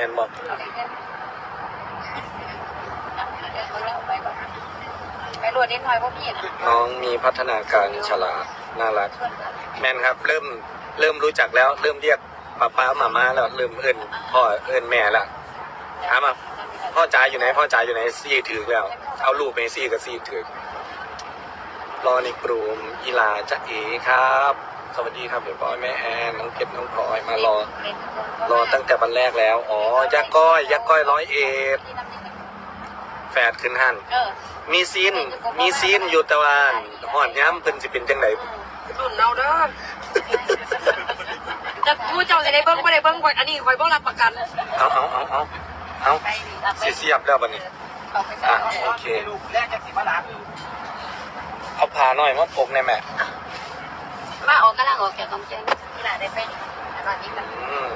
ม่นบอกไปรวดนิดหน่อยพวกพี่นะน้องมีพัฒนาการฉลาดน่ารัก แม่นครับ เริ่มเริ่มรู้จักแล้ว เริ่มเรียกป้าป้ามาม่าแล้วเริ่มเอิ้นพ่อเอิ้นแม่แล้วถามอะพ่อจ๋าอยู่ไหนพ่อจ๋าอยู่ไหนซี่ถือแล้ว เอาลูกไปซี่กับซี่ถือ รอในกลุ่มอีลาจะเอครับ สวัสดีครับเดี๋ยวบอยแม่แอนน้องเพชรน้องพลอยมารอ รอตั้งแต่วันแรกแล้ว อ๋อยักษ์ก้อยยักษ์ก้อยร้อยเอ็ดแฝดขึ้นหันเออมีซีนมีซีนอยู่แตะวันหอดย้ำเพิ่นสิเป็นจังไดรุ่นเราเด้อจะพูดเจ้าจะได้เบิ้งไม่ได้เบิ้งก่อนอันนี้คอยเบิ้งรับประกัน เอาเอาเอาเอาเอาสิเสียบแล้วบัดนี้อะโอเคลูกแรกจะสิมาหลาน เอาผ้าหน่อยมาปกในอยแม่มาออกก็ล่างออกแก่กองเจนที่ไหนได้ไปตอนนี้มันอืม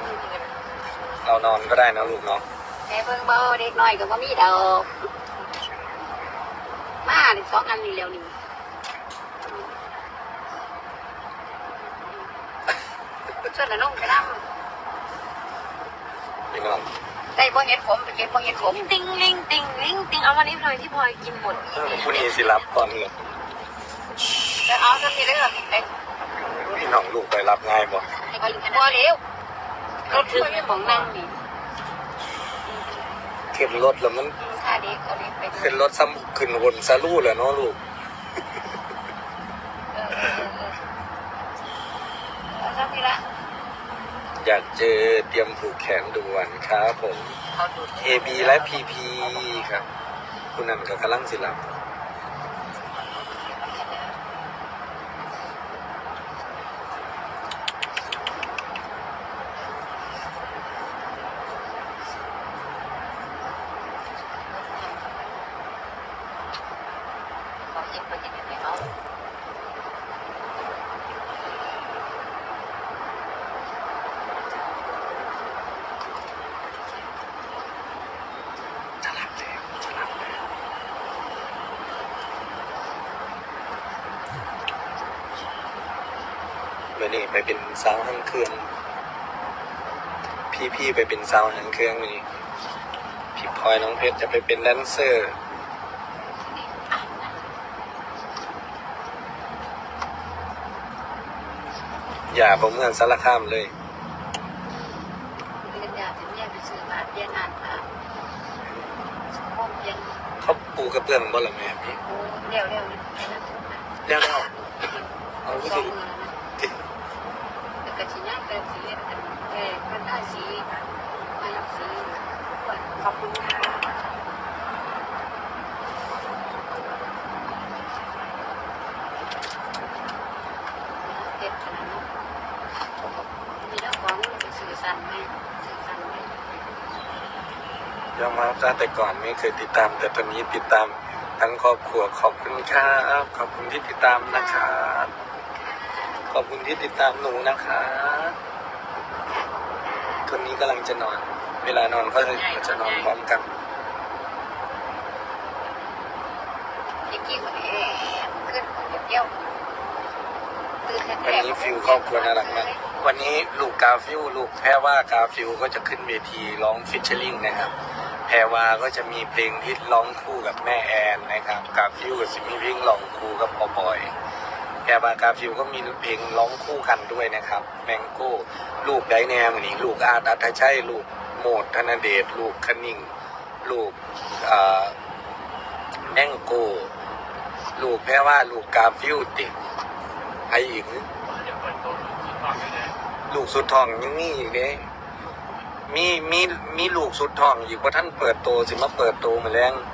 เรานอนก็ได้นะลูกเนาะแค่เบิ้งเบาเด็กน้อยก็บ่มีดอกมาหนึ่งสองอันนี่เร็วนี่ส่วนละน้องไปนั่งพี่น้องได้บ่เห็ดผมไปเก็บบ่เห็ดผม ติงลิงติงลิงติงเอาวันนี้พลอยที่พลอยกินหมด เออผู้นี้สิรับก่อนเลย แล้วเอาสักทีได้เหรอไอ้พี่น้องลูกไปรับง่ายบ่ไอ้กินบ่เร็วรถถึงของนั่งนี่ขึ้นรถแล้วมันถ้าเด็กเอาเด็กไปขึ้นรถซ้ำขึ้นวนซาลู่แหละเนาะลูกเออเออเออเอาสักทีละอยากเจอเตรียมผูกแขนด่วนครับผมเขาดู AB และ PP ครับ คุณนันกับกำลังสิลับ เขาเห็นเขาเห็นยังไงเขา จะหลับแล้วจะหลับแล้ว เมื่อนี้ไปเป็นสาวหางเครื่อง พี่พี่ไปเป็นสาวหางเครื่องวันนี้พี่พลอยน้องเพชรจะไปเป็นแดนเซอร์อย่าประเมืองสารคามเลยเรียนยาถึงแยกไปซื้อมาเรียนอ่านค่ะห้องเรียนเขาปูกระเบื้องบ่ละแม่พี่โอ้เร็วเร็วนี่ไอ้นั่นนะ แล้วแล้วเอา ส สิ องมือนะแล้วก็ชิ้นย่างเกินสีเออมันได้สีมาลักสี ขอบคุณค่ะเด็ดขนาดนั้มีเจ้าของไปสื่อสารไหมสื่อสารไหมยอมรับว่าแต่ก่อนไม่เคยติดตาม แต่ตอนนี้ติดตามทั้งครอบครัวขอบคุณครับขอบคุณที่ติดตามนะครับขอบคุณที่ติดตามหนูนะครับคนนี้กำลังจะนอน เวลานอนเขาจะนอนพร้อมกันเด็กกี้คนนี้ขึ้นคนเดียวตื่นแต่วันนี้ฟิลครอบครัวน่ารักมากวันนี้ลูกกาฟิลลูกแพรว่ากาฟิลก็จะขึ้นเวทีร้องฟิชเชอร์ลิงนะครับ แพรวาก็จะมีเพลงที่ร้องคู่กับแม่แอนนะครับ กาฟิลกับซิมมี่พิงร้องคู่กับปอบอยแพรวากาฟิลก็มีเพลงร้องคู่กันด้วยนะครับ แมงโก้ ลูกไดแนมนี่ลูกอาร์ตอัตชัยลูก โหมดธนเดชลูกคณิงลูกแอ่งโก ลูกแพรว่าลูกกาฟิวติไออีกลูกสุดทองยังมีอีกเด้มีมีมีลูกสุดทองอีกว่าท่านเปิดโตสิมาเปิดโตมาแรงเ